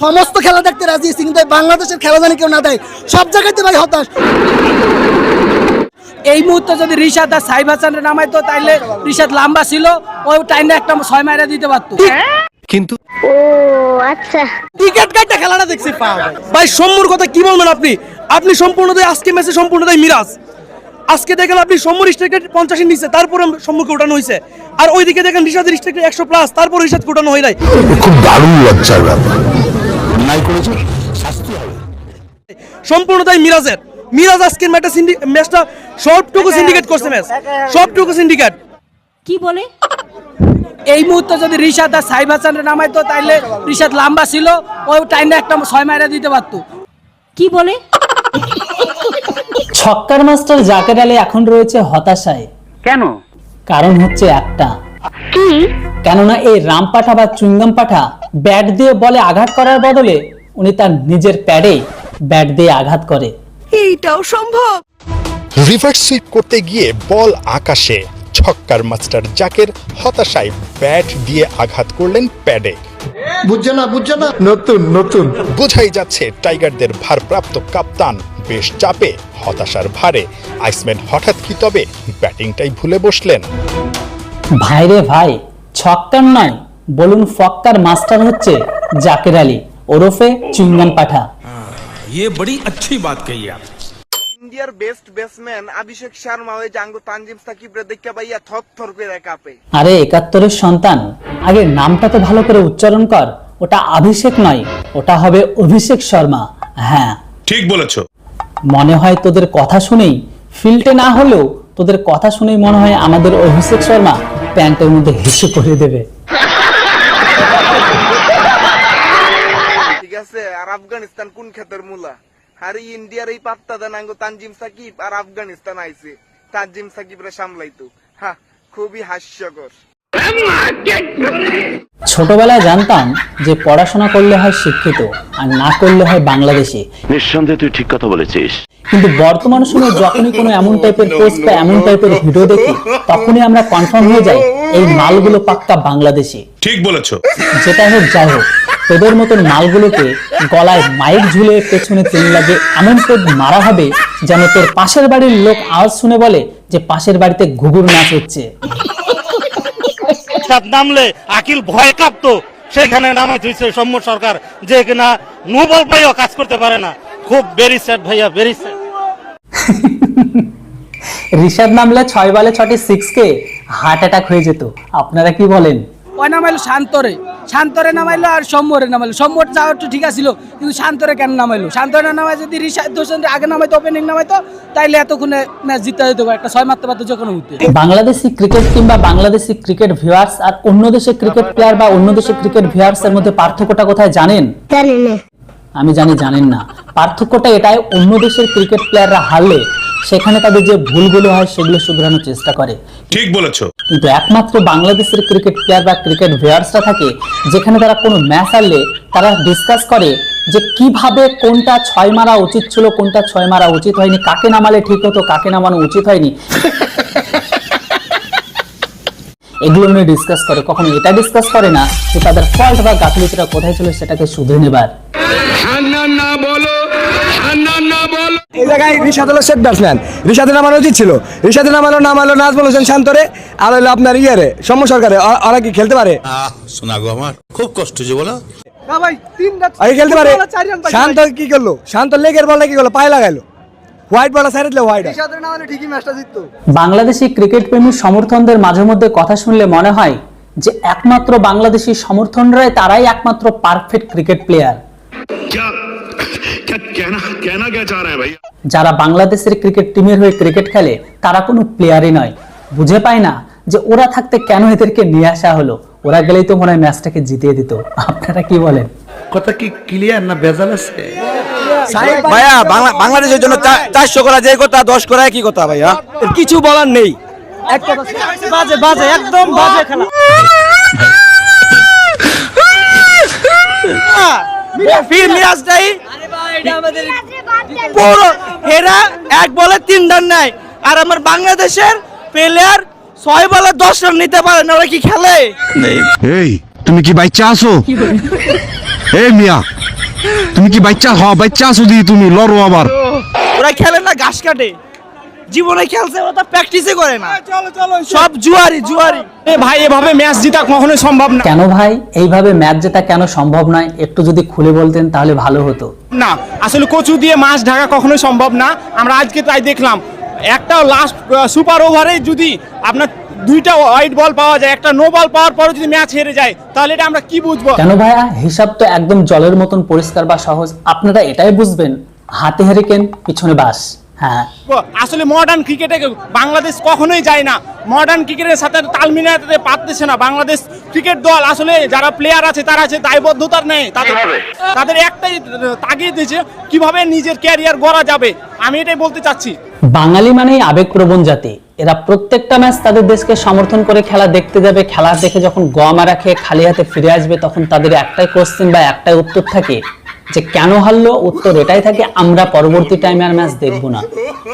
সমস্ত খেলা দেখতে রাজি আছি কিন্তু বাংলাদেশের খেলা জানি কেউ না দেয়। সব জায়গাতে ভাই হতাশ। এই মুহূর্তে যদি রিশাদ আর সাইব হাসানের নামাইতো তাইলে রিশাদ লম্বা ছিল ওই টাইমে একটা ছয় মাইরা দিতে পারতো। কিন্তু ও আচ্ছা। টিকেট কাটটা খেলাটা দেখছি পা। ভাই। ভাই সম্মুর কথা কি বলবেন আপনি? আপনি সম্পূর্ণটাই আজকে ম্যাচে সম্পূর্ণটাই মিরাজ। আজকে দেখেন আপনি সম্মুর স্ট্রাইকের পঞ্চাশের নিচে তারপরে সম্মুখে উঠানো হয়েছে আর ওইদিকে দেখেন রিশাদের স্ট্রাইকের একশো প্লাস তারপর রিশাদকে উঠানো হয় নাই। খুব দারুণ লজ্জার ব্যাপার। অন্যায় করেছে শাস্তি হবে। মিরাজের। মিরাজ আজকের ম্যাচটা ম্যাচটা সবটুকু সিন্ডিকেট করছে ম্যাচ সবটুকু সিন্ডিকেট কি বলে? এই মুহূর্তে যদি রিশাদ আর সাইব হাসানের নামাইতো তাইলে রিশাদ লম্বা ছিল ওই টাইমে একটা ছয় মাইরা দিতে পারতো। কি বলে? ছক্কার মাস্টার জাকের আলী এখন রয়েছে হতাশায়। কেন? কারণ হচ্ছে একটা। কেননা এই রামপাঠা বা চুইংগাম পাঠা ব্যাট দিয়ে বলে আঘাত করার বদলে উনি তার নিজের প্যাডে ব্যাট দিয়ে আঘাত করে। এইটাও সম্ভব। রিভার্স সুইপ করতে গিয়ে বল আকাশে ছক্কার মাস্টার জাকের হতাশায় ব্যাট দিয়ে আঘাত করলেন প্যাডে। বুঝছে না বুঝছে না। নতুন নতুন। বোঝাই যাচ্ছে টাইগারদের ভারপ্রাপ্ত কাপ্তান। বেশ চাপে হতাশার ভারে। আইসম্যান হঠাৎ কি তবে ব্যাটিংটাই ভুলে বসলেন। ভাইরে ভাই ছক্কার নয় বলুন ফক্কার মাস্টার হচ্ছে জাকের আলী ওরফে চুইংগাম পাঠা ये बड़ी अच्छी बात कही आप ইন্ডিয়ার বেস্ট ব্যাটসম্যান অভিষেক শর্মা ওই জাঙ্গু তানজিম সাকিবরে দেখে ভাইয়া থর থর করে কাঁপে আরে একাত্তরের সন্তান আগে নামটা তো ভালো করে উচ্চারণ কর ওটা অভিষেক নয় ওটা হবে অভিষেক শর্মা হ্যাঁ ठीक বলেছো মনে হয় তোদের কথা শুনেই ফিল্টে না হলেও তোদের কথা শুনেই মনে হয় আমাদের অভিষেক শর্মা প্যান্টের মধ্যে হেসে করে দেবে আছে আর আফগানিস্তান কোন ক্ষেতের মূলা? আর এই ইন্ডিয়ার এই পাত্তা দেন তানজিম সাকিব আর আফগানিস্তান আইছে। তানজিম সাকিবরে সামলাইতো। হ্যাঁ খুবই হাস্যকর। ছোটবেলায় জানতাম যে পড়াশোনা করলে হয় শিক্ষিত আর না করলে হয় বাংলাদেশি। নিঃসন্দেহে তুই ঠিক কথা বলেছিস। কিন্তু বর্তমান সময়ে যখনই কোনো এমন টাইপের পোস্ট বা এমন টাইপের ভিডিও দেখি তখনই আমরা কনফার্ম হয়ে যাই এই মালগুলো পাক্কা বাংলাদেশি। ঠিক বলেছ। যেটা হোক যাই হোক। তোদের মতন মালগুলোকে গলায় মাইক ঝুলে পেছনে তেল লাগে এমন কোড মারা হবে যেন তোর পাশের বাড়ির লোক আওয়াজ শুনে বলে যে পাশের বাড়িতে ঘুঘুর নাচ হচ্ছে। নামলে আকিল ভয় কাঁপতো। সেখানে নামে ধুইছে সৌম্য সরকার যে কিনা নোবেল পাইও কাজ করতে পারে না। খুব ভেরি স্যাড ভাইয়া ভেরি স্যাড ঋষাদ নামলে ছয় বলে ছটি সিক্স কে হার্ট অ্যাটাক হয়ে যেত। আপনারা কি বলেন? ওই নামাইলো শান্তরে। শান্তরে নামাইলো আর সম্মরে নামাইলো। সম্মর যাওয়ার তো ঠিক আছিল কিন্তু শান্তরে কেন নামাইলো? শান্তরে নামাই যদি হোসেন আগে নামাইতো ওপেনিং নামাইতো তাইলে এতক্ষণে ম্যাচ জিতে যেত একটা ছয় মারতে পারতো যে কোনো মুহূর্তে। বাংলাদেশি ক্রিকেট কিংবা বাংলাদেশি ক্রিকেট ভিউয়ার্স আর অন্য দেশের ক্রিকেট প্লেয়ার বা অন্য দেশের ক্রিকেট ভিউয়ার্স এর মধ্যে পার্থক্যটা কোথায় জানেন? জানি না। আমি জানি জানেন না। পার্থক্যটা এটাই অন্য দেশের ক্রিকেট প্লেয়াররা হারলে সেখানে তাদের যে ভুলগুলো হয় সেগুলো শুধরানোর চেষ্টা করে। ঠিক বলেছ। কিন্তু একমাত্র বাংলাদেশের ক্রিকেট প্লেয়ার বা ক্রিকেট ভেয়ার্সরা থাকে, যেখানে তারা কোনো ম্যাচ হারলে তারা ডিসকাস করে যে কীভাবে কোনটা ছয় মারা উচিত ছিল, কোনটা ছয় মারা উচিত হয়নি, কাকে নামালে ঠিক হতো, কাকে নামানো উচিত হয়নি। এগুলো নিয়ে ডিসকাস করে। কখনো এটা ডিসকাস করে না যে তাদের ফল্ট বা গাফিলতিটা কোথায় ছিল সেটাকে শুধরে নেবার। এই জায়গায় রিশাদ হলো সেট ব্যাটসম্যান রিশাদের নামানো উচিত ছিল। রিশাদের নামালো নামালো নাজমুল হোসেন শান্তরে আর হলো আপনার ইয়েরে সৌম্য সরকারে। ওরা- কি খেলতে পারে? শোনা গো আমার খুব কষ্ট যে বলো। আগে খেলতে পারে? শান্ত কি করল? শান্ত লেগের বলটা কি করল? পায়ে লাগাইলো। হোয়াইট সাইড দিলে হোয়াইট বাংলাদেশি ক্রিকেট প্রেমী সমর্থনদের মাঝে মধ্যে কথা শুনলে মনে হয় যে একমাত্র বাংলাদেশি সমর্থনরাই তারাই একমাত্র পারফেক্ট ক্রিকেট প্লেয়ার যারা বাংলাদেশের ক্রিকেট টিমের হয়ে ক্রিকেট খেলে তারা কোনো প্লেয়ারই নয়। বুঝে পায় না যে ওরা থাকতে কেন এদেরকে নিয়ে আসা হলো? ওরা গেলেই তো মনে হয় ম্যাচটাকে জিতিয়ে দিত। আপনারা কি বলেন? কথা কি ক্লিয়ার না ভেজাল আছে? ভাইয়া বাংলাদেশের জন্য চারশো করা যে কথা দশ করা কি কথা ভাইয়া। কিছু বলার নেই। বাজে বাজে একদম বাজে খেলা। ফির মিরাজটাই পুরো এরা এক বলে তিন রান নেয়। আর আমার বাংলাদেশের প্লেয়ার ছয় বলে দশ রান নিতে পারে না ওরা কি খেলে? এই তুমি কি বাচ্চা আছো? এই মিয়া তুমি কি বাচ্চা? হ বাচ্চা যদি তুমি লড়ো আবার। ওরা খেলে না ঘাস কাটে। জীবনে খেলছে ওরা তো প্র্যাকটিসই করে না। চলো চলো সব জুয়ারি জুয়ারি। ভাই এভাবে ম্যাচ জিতা কখনোই সম্ভব না। কেন ভাই? এইভাবে ম্যাচ জেতা কেন সম্ভব নয়? একটু যদি খুলে বলতেন তাহলে ভালো হতো। না আসলে কচু দিয়ে মাছ ঢাকা কখনোই সম্ভব না। আমরা আজকে তাই দেখলাম। একটা লাস্ট সুপার ওভারে যদি আপনার দুইটা হোয়াইট বল পাওয়া যায় একটা নো বল পাওয়ার পরে যদি ম্যাচ হেরে যায় তাহলে এটা আমরা কি বুঝব? কেন ভাইয়া? হিসাব তো একদম জলের মতন পরিষ্কার বা সহজ। আপনারা এটাই বুঝবেন। হাতে হেরে কেন পিছনে বাস। হ্যাঁ। আসলে মডার্ন ক্রিকেটে বাংলাদেশ কখনোই যায় না। মডার্ন ক্রিকেটের সাথে তাল মিলাতে পারতেছে না। বাংলাদেশ ক্রিকেট দল আসলে যারা প্লেয়ার আছে তারা আছে দায়বদ্ধতার নেই। তাদের তাদের একটাই তাগিদ দিয়েছে কীভাবে নিজের ক্যারিয়ার গড়া যাবে? আমি এটাই বলতে চাচ্ছি। বাঙালি মানেই আবেগপ্রবণ জাতি। এরা প্রত্যেকটা ম্যাচ তাদের দেশকে সমর্থন করে খেলা দেখতে যাবে। খেলা দেখে যখন গোয়া মারা খেয়ে খালি হাতে ফিরে আসবে তখন তাদের একটাই কোশ্চেন বা একটাই উত্তর থাকে যে কেন হারলো? উত্তর এটাই থাকে, আমরা পরবর্তী টাইমে আর ম্যাচ দেখব না।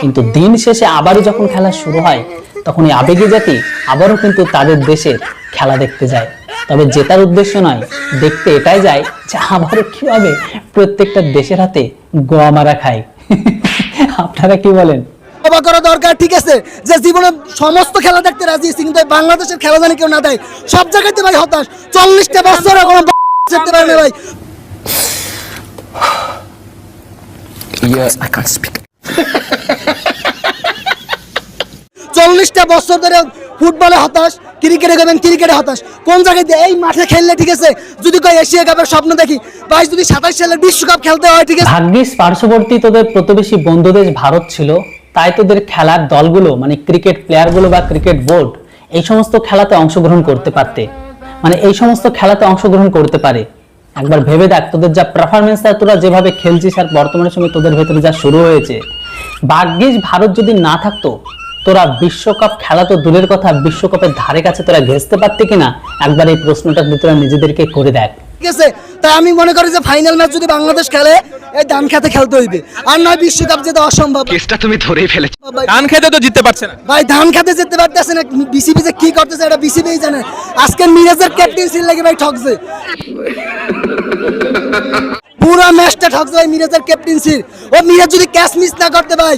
কিন্তু দিন শেষে আবারও যখন খেলা শুরু হয় তখন এই আবেগী জাতি আবারও কিন্তু তাদের দেশের খেলা দেখতে যায়। তবে জেতার উদ্দেশ্য নয়, দেখতে এটাই যায় যে আবারও কীভাবে প্রত্যেকটা দেশের হাতে গোয়া মারা খায়। আপনারা কি বলেন? অবাক করা দরকার, ঠিক আছে? যে জীবনে সমস্ত খেলা দেখতে রাজি আছি, কিন্তু বাংলাদেশের খেলা জানি কেউ না দেয়। সব জায়গাতে ভাই হতাশ। চল্লিশটা বছর কোনো পারে না ভাই চল্লিশটা বছর ধরে ফুটবলে হতাশ ক্রিকেটে গেবেন ক্রিকেটে হতাশ। কোন জায়গায় এই মাঠে খেললে ঠিক আছে? যদি কয় এশিয়া কাপের স্বপ্ন দেখি যদি সাতাশ সালের বিশ্বকাপ খেলতে হয় ঠিক আছে? ভাগ্যিস পার্শ্ববর্তী তোদের প্রতিবেশী বন্ধু দেশ ভারত ছিল তাই তোদের খেলার দলগুলো মানে ক্রিকেট প্লেয়ারগুলো বা ক্রিকেট বোর্ড এই সমস্ত খেলাতে অংশগ্রহণ করতে পারতে। মানে এই সমস্ত খেলাতে অংশগ্রহণ করতে পারে। একবার ভেবে দেখ, তোদের যা পারফরমেন্স তোরা যেভাবে খেলছিস আর বর্তমানে সময় তোদের ভেতরে যা শুরু হয়েছে, ভাগ্যিস ভারত যদি না থাকতো, তোরা বিশ্বকাপ খেলা তো দূরের কথা, বিশ্বকাপের ধারে কাছে তোরা ঘেসতে পারতে কিনা, একবার এই প্রশ্নটা তোরা নিজেদেরকে করে দেখ। ঠিক আছে? তাই আমি মনে করি যে ফাইনাল ম্যাচ যদি বাংলাদেশ খেলে এই ধান খেতে খেলতে হইবে। আর নয় বিশ্বকাপ যেতে অসম্ভব। কেসটা তুমি ধরেই ফেলেছো। ভাই, ধান খেতে তো জিততে পারছে না। ভাই ধান খেতে যেতে পারতেছে না। বিসিবি যে কি করতেছে এটা বিসিবিই জানে। আজকে মিরাজের ক্যাপ্টেন্সির লাগে ভাই ঠকছে পুরো ম্যাচটা ঠকছে ভাই মিরাজের ক্যাপ্টেন্সির ও মিরাজ যদি ক্যাচ মিস না করতে ভাই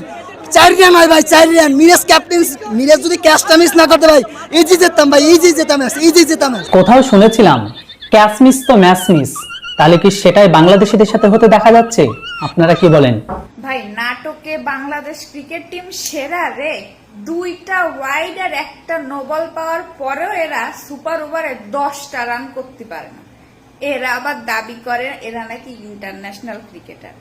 চার রান হয় ভাই চার রান মিরাজ ক্যাপ্টেন্স মিরাজ যদি ক্যাচটা মিস না করতে ভাই ইজি যেতাম ভাই ইজি যেতাম ম্যাচ ইজি ম্যাচ কোথাও শুনেছিলাম ক্যাচ মিস তো ম্যাশমিস তাহলে কি সেটাই বাংলাদেশিদের সাথে হতে দেখা যাচ্ছে? আপনারা কি বলেন? ভাই, নাটকে বাংলাদেশ ক্রিকেট টিম সেরা রে। দুইটা ওয়াইড আর একটা নোবল পাওয়ার পরেও এরা সুপার ওভারে দশটা রান করতে পারে না। এরা আবার দাবি করে, এরা নাকি ইন্টারন্যাশনাল ক্রিকেটার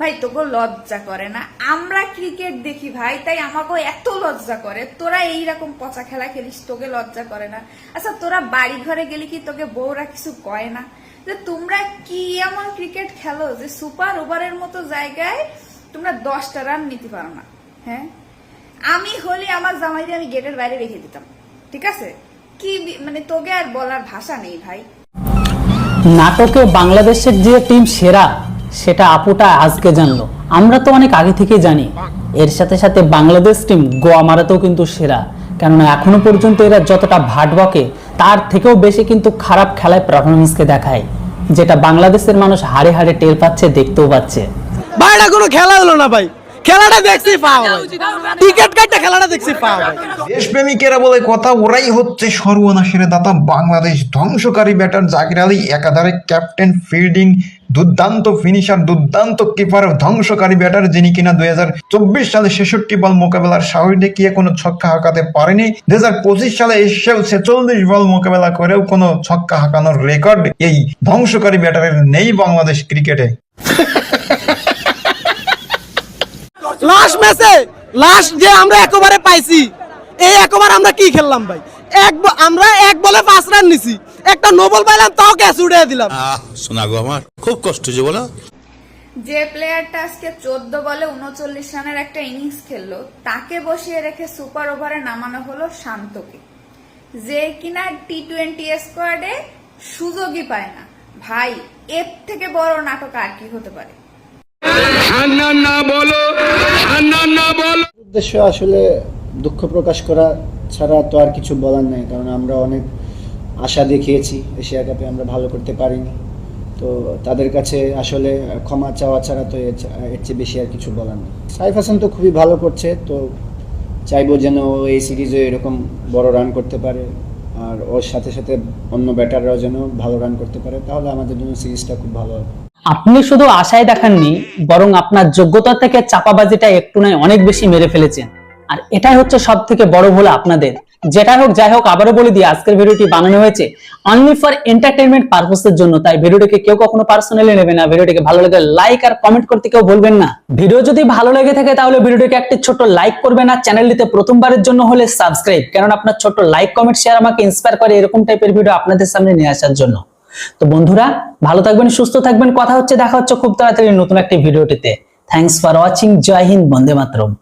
ভাই তোকে লজ্জা করে না? আমরা ক্রিকেট দেখি ভাই, তাই আমাকেও এত লজ্জা করে। তোরা এইরকম পচা খেলা খেলিস, তোকে লজ্জা করে না। আচ্ছা তোরা বাড়ি ঘরে গেলে কি তোকে বউরা কিছু কয় না? যে তোমরা কি এমন ক্রিকেট খেলো যে সুপার ওভারের মতো জায়গায় তোমরা দশটা রান নিতে পারো না? হ্যাঁ? আমি হলে আমার জামাইকে আমি গেটের বাইরে রেখে দিতাম। ঠিক আছে? কি মানে তোকে আর বলার ভাষা নেই ভাই। নাটকে বাংলাদেশের যে টিম সেরা সেটা আপুটা আজকে জানলো। আমরা তো অনেক আগে থেকেই জানি। এর সাথে সাথে বাংলাদেশ টিম গোয়া মারাতেও কিন্তু সেরা। কেননা এখনও পর্যন্ত এরা যতটা ভাট বকে তার থেকেও বেশি কিন্তু খারাপ খেলায় পারফরমেন্সকে দেখায় যেটা বাংলাদেশের মানুষ হাড়ে হাড়ে টের পাচ্ছে দেখতেও পাচ্ছে। ভাই এটা কোনো খেলা হলো না ভাই। খেলাটা দেখছি পাও ভাই। কাটটা খেলাটা দেখছি পাও দেশপ্রেমিকেরা বলে কথা ওরাই হচ্ছে সর্বনাশের দাতা বাংলাদেশ ধ্বংসকারী ব্যাটার জাকির আলী একাধারে ক্যাপ্টেন ফিল্ডিং দুর্দান্ত ফিনিশার দুর্দান্ত কিপার ধ্বংসকারী ব্যাটার যিনি কিনা দুই চব্বিশ সালে ছেষট্টি বল মোকাবেলার সাহস দেখিয়ে কোনো ছক্কা হাঁকাতে পারেনি। দুই হাজার পঁচিশ সালে এসেও ছেচল্লিশ বল মোকাবেলা করেও কোনো ছক্কা হাঁকানোর রেকর্ড এই ধ্বংসকারী ব্যাটারের নেই বাংলাদেশ ক্রিকেটে লাস্ট ম্যাচে লাস্ট যে আমরা একবারে পাইছি, এই একবার আমরা কি খেললাম ভাই? এক আমরা এক বলে পাঁচ রান নিছি। একটা নোবল পাইলাম তাও ক্যাচ উড়িয়ে দিলাম। শোনা গো আমার খুব কষ্ট যে বলো। যে প্লেয়ারটা আজকে চোদ্দ বলে উনচল্লিশ রানের একটা ইনিংস খেললো তাকে বসিয়ে রেখে সুপার ওভারে নামানো হলো শান্তকে। যে কিনা টি টোয়েন্টি স্কোয়াডে সুযোগই পায় না। ভাই এর থেকে বড় নাটক আর কি হতে পারে? উদ্দেশ্য আসলে দুঃখ প্রকাশ করা ছাড়া তো আর কিছু বলার নাই কারণ আমরা অনেক আশা দেখিয়েছি, এশিয়া কাপে আমরা ভালো করতে পারিনি। তো তাদের কাছে আসলে ক্ষমা চাওয়া ছাড়া তো এর চেয়ে বেশি আর কিছু বলার নেই। সাইফ হাসান তো খুবই ভালো করছে, তো চাইব যেন ও এই সিরিজে এরকম বড় রান করতে পারে, আর ওর সাথে সাথে অন্য ব্যাটাররাও যেন ভালো রান করতে পারে, তাহলে আমাদের জন্য সিরিজটা খুব ভালো হবে। আপনি শুধু আশায় দেখাননি, বরং আপনার যোগ্যতা থেকে চাপাবাজিটা একটু নয়, অনেক বেশি মেরে ফেলেছেন। আর এটাই হচ্ছে সব থেকে বড় ভুল আপনাদের। যেটাই হোক, যাই হোক, আবারও বলে দিই, আজকের ভিডিওটি বানানো হয়েছে অনলি ফর এন্টারটেনমেন্ট পারপোসের জন্য। তাই ভিডিওটিকে কেউ কখনো পার্সোনালি নেবে না। ভিডিওটিকে ভালো লাগে লাইক আর কমেন্ট করতে কেউ ভুলবেন না। ভিডিও যদি ভালো লেগে থাকে, তাহলে ভিডিওটিকে একটি ছোট লাইক করবেন আর চ্যানেলটিতে প্রথমবারের জন্য হলে সাবস্ক্রাইব কারণ আপনার ছোট লাইক কমেন্ট শেয়ার আমাকে ইন্সপায়ার করে এরকম টাইপের ভিডিও আপনাদের সামনে নিয়ে আসার জন্য। তো বন্ধুরা, ভালো থাকবেন, সুস্থ থাকবেন। কথা হচ্ছে, দেখা হচ্ছে খুব তাড়াতাড়ি নতুন একটি ভিডিওটিতে। Thanks for watching Jai Hind, Vande Mataram.